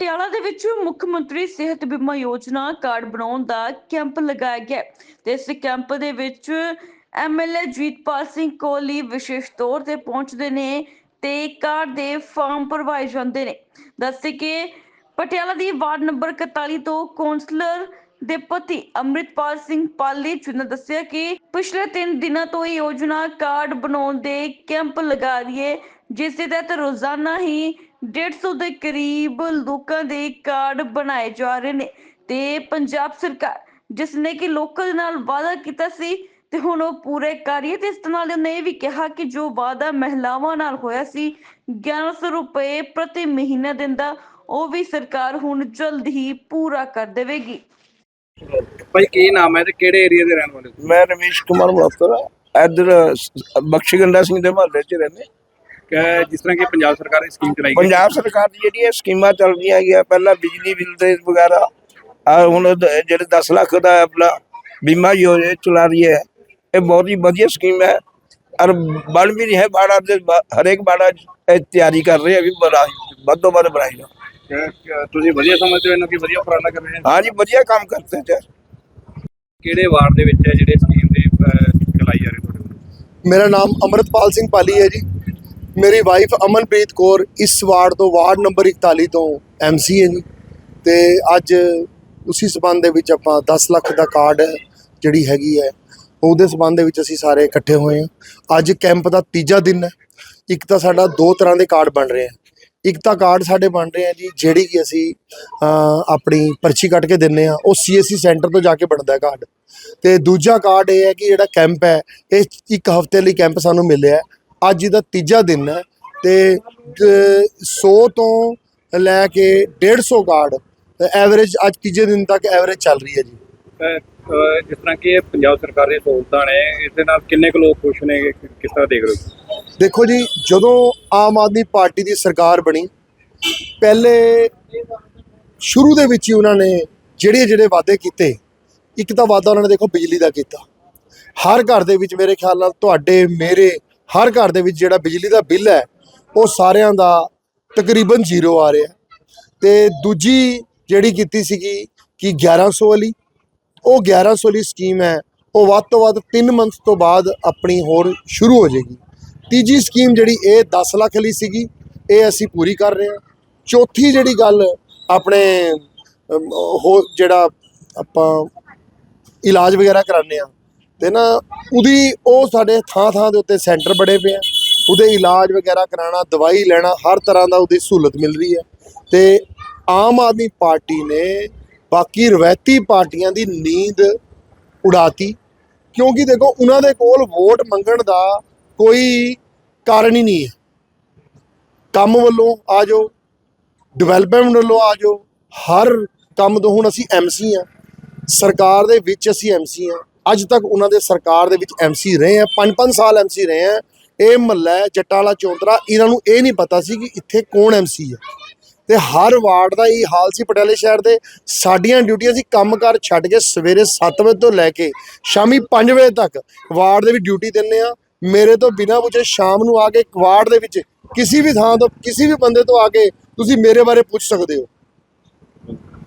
ਪਟਿਆਲਾ ਦੇ ਵਿੱਚ ਮੁੱਖ ਮੰਤਰੀ ਸਿਹਤ ਬੀਮਾ ਯੋਜਨਾ ਕਾਰਡ ਬਣਾਉਣ ਦਾ ਕੈਂਪ ਲਗਾਇਆ ਗਿਆ ਤੇ ਇਸ ਕੈਂਪ ਦੇ ਵਿੱਚ ਐਮਐਲਏ ਜੀਤਪਾਲ ਸਿੰਘ ਕੋਹਲੀ ਵਿਸ਼ੇਸ਼ ਤੌਰ ਤੇ ਪਹੁੰਚਦੇ ਨੇ ਤੇ ਕਾਰਡ ਦੇ ਫਾਰਮ ਭਰਵਾਏ ਜਾਂਦੇ ਨੇ। ਦੱਸਦੇ ਕਿ ਪਟਿਆਲਾ ਦੀ ਵਾਰਡ ਨੰਬਰ 41 ਤੋਂ ਕੌਂਸਲਰ ਦੇ ਪਤੀ ਅੰਮ੍ਰਿਤਪਾਲ ਸਿੰਘ ਪਾਲੀ ਜੀ ਨੇ ਦੱਸਿਆ ਕਿ ਪਿਛਲੇ 3 ਦਿਨਾਂ ਤੋਂ ਇਹ ਯੋਜਨਾ ਕਾਰਡ ਬਣਾਉਣ ਦੇ ਕੈਂਪ ਲਗਾ ਰਹੀ ਹੈ, ਜਿਸ ਦੇ ਤਹਿਤ ਰੋਜ਼ਾਨਾ ਹੀ 150 ਦੇ ਕਰੀਬ ਲੋਕਾਂ ਦੇ ਕਾਰਡ ਬਣਾਏ ਜਾ ਰਹੇ ਨੇ ਤੇ ਪੰਜਾਬ ਸਰਕਾਰ ਜਿਸ ਨੇ ਕਿ ਲੋਕਾਂ ਦੇ ਨਾਲ ਵਾਅਦਾ ਕੀਤਾ ਸੀ ਤੇ ਹੁਣ ਉਹ ਪੂਰੇ ਕਰ ਰਹੀ ਹੈ ਤੇ ਇਸ ਨਾਲ ਉਹਨੇ ਇਹ ਵੀ ਕਿਹਾ ਕਿ ਜੋ ਵਾਅਦਾ ਮਹਿਲਾਵਾਂ ਨਾਲ ਹੋਇਆ ਸੀ 1100 ਰੁਪਏ ਪ੍ਰਤੀ ਮਹੀਨਾ ਦਿੰਦਾ, ਉਹ ਵੀ ਸਰਕਾਰ ਹੁਣ ਜਲਦ ਹੀ ਪੂਰਾ ਕਰ ਦੇਵੇਗੀ। ਭਾਈ ਕੀ ਨਾਮ ਹੈ ਤੇ ਕਿਹੜੇ ਏਰੀਆ ਦੇ ਰਹਿਣ ਵਾਲੇ ਹੋ? ਮੈਂ ਰਮੇਸ਼ ਕੁਮਾਰ ਮਾਤਰਾ ਇੱਧਰ ਬਖਸ਼ੀ ਗੰਡਾ ਸਿੰਘ ਦੇ ਮਹੱਲੇ 'ਚ ਰਹਿੰਦੇ। ਕਿ ਜਿਸ ਤਰ੍ਹਾਂ ਕਿ ਪੰਜਾਬ ਸਰਕਾਰ ਨੇ ਸਕੀਮ ਚਲਾਈ ਗਈ। ਪੰਜਾਬ ਸਰਕਾਰ ਦੀ ਜਿਹੜੀਆਂ ਸਕੀਮਾਂ ਚੱਲ ਰਹੀਆਂ ਗਿਆ ਪਹਿਲਾਂ ਬਿਜਲੀ ਬਿੱਲ ਦੇ ਵਗੈਰਾ ਆ ਹੁਣ ਦ- ਜਿਹੜੇ 10 ਲੱਖ ਦਾ ਆਪਣਾ ਬੀਮਾ ਯੋਜਨਾ ਚਲਾ ਰਹੀ ਹੈ। ਇਹ ਬਹੁਤ ਹੀ ਵਧੀਆ ਸਕੀਮ ਹੈ। ਔਰ ਬਣ ਵੀ ਰਹੀ ਹੈ ਬਾੜਾ ਦੇ ਹਰੇਕ ਬਾੜਾ ਇਹ ਤਿਆਰੀ ਕਰ ਰਹੇ ਆ ਵੀ ਬੜਾ ਵੱਧ ਤੋਂ ਵੱਧ ਬਣਾਈ ਤੁਸੀਂ ਵਧੀਆ ਸਮਝਦੇ ਹੋ ਇਹਨਾਂ ਕਿ ਵਧੀਆ ਉਪਰਾਲਾ ਕਰ ਰਹੇ ਹਾਂ? ਜੀ ਵਧੀਆ ਕੰਮ ਕਰਤੇ ਤੇ ਕਿਹੜੇ ਵਾਰਡ ਦੇ ਵਿੱਚ ਹੈ ਜਿਹੜੇ ਸਕੀਮ ਦੇ ਅਹ, ਚਲਾਈ ਜਾ ਰਹੀ ਤੁਹਾਡੇ ਵੱਲੋਂ? ਮੇਰਾ ਨਾਮ ਅਮਰਤਪਾਲ ਸਿੰਘ ਪਾਲੀ ਹੈ ਜੀ। ਮੇਰੀ ਵਾਈਫ ਅਮਨਪ੍ਰੀਤ ਕੌਰ ਇਸ ਵਾਰਡ ਤੋਂ ਵਾਰਡ ਨੰਬਰ 41 ਤੋਂ ਐਮਸੀ ਹੈ ਜੀ। ਤੇ ਅੱਜ ਉਸੇ ਸਬੰਧ ਦੇ ਵਿੱਚ ਆਪਾਂ 10 ਲੱਖ ਦਾ ਕਾਰਡ ਜਿਹੜੀ ਹੈਗੀ ਹੈ ਉਹਦੇ ਸਬੰਧ ਦੇ ਵਿੱਚ ਅਸੀਂ ਸਾਰੇ ਇਕੱਠੇ ਹੋਏ ਹਾਂ। ਅੱਜ ਕੈਂਪ ਦਾ ਤੀਜਾ ਦਿਨ ਹੈ। ਇੱਕ ਤਾਂ ਸਾਡਾ ਦੋ ਤਰ੍ਹਾਂ ਦੇ ਕਾਰਡ ਬਣ ਰਹੇ ਆ ਇੱਕ ਤਾਂ ਕਾਰਡ ਸਾਡੇ ਬਣ ਰਹੇ ਆ ਜੀ, ਜਿਹੜੀ ਕਿ ਅਸੀਂ ਆਪਣੀ ਪਰਚੀ ਕੱਟ ਕੇ ਦਿੰਨੇ ਆ, ਉਹ ਸੀਐਸਸੀ ਸੈਂਟਰ ਤੋਂ ਜਾ ਕੇ ਬਣਦਾ ਹੈ ਕਾਰਡ। ਤੇ ਦੂਜਾ ਕਾਰਡ ਇਹ ਹੈ ਕਿ ਜਿਹੜਾ ਕੈਂਪ ਹੈ, ਇਹ ਇੱਕ ਹਫ਼ਤੇ ਲਈ ਕੈਂਪ ਸਾਨੂੰ ਮਿਲਿਆ ਅੱਜ ਇਹਦਾ ਤੀਜਾ ਦਿਨ ਹੈ ਤੇ 100 ਤੋਂ ਲੈ ਕੇ 150 ਕਾਰਡ, ਐਵਰੇਜ ਅੱਜ ਤੀਜੇ ਦਿਨ ਤੱਕ ਐਵਰੇਜ ਚੱਲ ਰਹੀ ਹੈ ਜੀ। ਜਿਸ ਤਰ੍ਹਾਂ ਕਿ ਇਹ ਪੰਜਾਬ ਸਰਕਾਰ ਦੀਆਂ ਸਹੂਲਤਾਂ ਨੇ, ਇਸ ਦੇ ਨਾਲ ਕਿੰਨੇ ਕੁ ਲੋਕ ਖੁਸ਼ ਨੇ, ਕਿਸ ਤਰ੍ਹਾਂ ਦੇਖ ਰਹੇ ਹੋ? ਦੇਖੋ ਜੀ, ਜਦੋਂ ਆਮ ਆਦਮੀ ਪਾਰਟੀ ਦੀ ਸਰਕਾਰ ਬਣੀ, ਪਹਿਲੇ ਸ਼ੁਰੂ ਦੇ ਵਿੱਚ ਹੀ ਉਹਨਾਂ ਨੇ ਜਿਹੜੇ ਜਿਹੜੇ ਵਾਅਦੇ ਕੀਤੇ, ਇੱਕ ਤਾਂ ਵਾਅਦਾ ਉਹਨਾਂ ਨੇ ਦੇਖੋ ਬਿਜਲੀ ਦਾ ਕੀਤਾ। ਹਰ ਘਰ ਦੇ ਵਿੱਚ ਮੇਰੇ ਖਿਆਲ ਨਾਲ ਤੁਹਾਡੇ, ਮੇਰੇ, ਹਰ ਘਰ ਦੇ ਵਿੱਚ ਜਿਹੜਾ ਬਿਜਲੀ ਦਾ ਬਿੱਲ ਹੈ, ਉਹ ਸਾਰਿਆਂ ਦਾ ਤਕਰੀਬਨ ਜ਼ੀਰੋ ਆ ਰਿਹਾ। ਤੇ ਦੂਜੀ ਜਿਹੜੀ ਕੀਤੀ ਸੀਗੀ ਕਿ 1100 ਵਾਲੀ, ਉਹ 1100 ਵਾਲੀ ਸਕੀਮ ਹੈ, ਉਹ ਵੱਧ ਤੋਂ ਵੱਧ 3 ਮੰਥ ਤੋਂ ਬਾਅਦ ਆਪਣੀ ਹੋਰ ਸ਼ੁਰੂ ਹੋ ਜਾਏਗੀ। ਤੀਜੀ ਸਕੀਮ ਜਿਹੜੀ ਇਹ 10 ਲੱਖ ਲਈ ਸੀਗੀ, ਇਹ ਅਸੀਂ ਪੂਰੀ ਕਰ ਰਹੇ ਹਾਂ। ਚੌਥੀ ਜਿਹੜੀ ਗੱਲ ਆਪਣੇ ਹੋ ਜਿਹੜਾ ਆਪਾਂ ਇਲਾਜ ਵਗੈਰਾ ਕਰਾਉਂਦੇ ਆ ਤੇ ਨਾ ਉਹਦੀ ਉਹ ਸਾਡੇ ਥਾਂ ਥਾਂ ਦੇ ਉੱਤੇ ਸੈਂਟਰ ਬੜੇ ਪਏ ਆ। ਉਹਦੇ ਇਲਾਜ ਵਗੈਰਾ ਕਰਾਉਣਾ, ਦਵਾਈ ਲੈਣਾ, ਹਰ ਤਰ੍ਹਾਂ ਦਾ ਉਹਦੀ ਸਹੂਲਤ ਮਿਲ ਰਹੀ ਹੈ। ਤੇ ਆਮ ਆਦਮੀ ਪਾਰਟੀ ਨੇ ਬਾਕੀ ਰਵਾਇਤੀ ਪਾਰਟੀਆਂ ਦੀ ਨੀਂਦ ਉਡਾਤੀ, ਕਿਉਂਕਿ ਦੇਖੋ, ਉਹਨਾਂ ਦੇ ਕੋਲ ਵੋਟ ਮੰਗਣ ਦਾ ਕੋਈ ਕਾਰਨ ਹੀ ਨਹੀਂ ਹੈ। ਕੰਮ ਵੱਲੋਂ ਆ ਜਾਓ ਡਿਵੈਲਪਮੈਂਟ ਵੱਲੋਂ ਆ ਜਾਓ, ਹਰ ਕੰਮ ਤੋਂ ਹੁਣ ਅਸੀਂ ਐਮਸੀ ਆ ਸਰਕਾਰ ਦੇ ਵਿੱਚ ਅਸੀਂ ਐਮਸੀ ਆ ਅੱਜ ਤੱਕ ਉਹਨਾਂ ਦੇ ਸਰਕਾਰ ਦੇ ਵਿੱਚ ਐਮਸੀ ਰਹੇ ਆ 5-5 ਸਾਲ ਐਮਸੀ ਰਹੇ ਆ ਇਹ ਮਹੱਲਾ ਜੱਟਾਲਾ ਜੱਟਾਂ ਚੌਂਤਰਾ, ਇਹਨਾਂ ਨੂੰ ਇਹ ਨਹੀਂ ਪਤਾ ਸੀ ਕਿ ਇੱਥੇ ਕੌਣ ਐਮਸੀ ਹੈ। ਤੇ ਹਰ ਵਾਰਡ ਦਾ ਇਹ ਹਾਲ ਸੀ ਪਟਿਆਲੇ ਸ਼ਹਿਰ ਦੇ। ਸਾਡੀਆਂ ਡਿਊਟੀਆਂ ਸੀ ਕੰਮਕਾਰ ਛੱਡ ਕੇ ਸਵੇਰੇ 7 ਵਜੇ ਤੋਂ ਲੈ ਕੇ ਸ਼ਾਮੀ 5 ਵਜੇ ਤੱਕ ਵਾਰਡ ਦੇ ਵਿੱਚ ਡਿਊਟੀ ਦਿੰਨੇ ਆ ਮੇਰੇ ਤੋਂ ਬਿਨਾਂ ਪੁੱਛੇ ਸ਼ਾਮ ਨੂੰ ਆ ਕੇ ਇੱਕ ਦੇ ਵਿੱਚ ਕਿਸੇ ਵੀ ਥਾਂ ਤੋਂ, ਕਿਸੇ ਵੀ ਬੰਦੇ ਤੋਂ ਆ ਕੇ ਤੁਸੀਂ ਮੇਰੇ ਬਾਰੇ ਪੁੱਛ ਸਕਦੇ ਹੋ।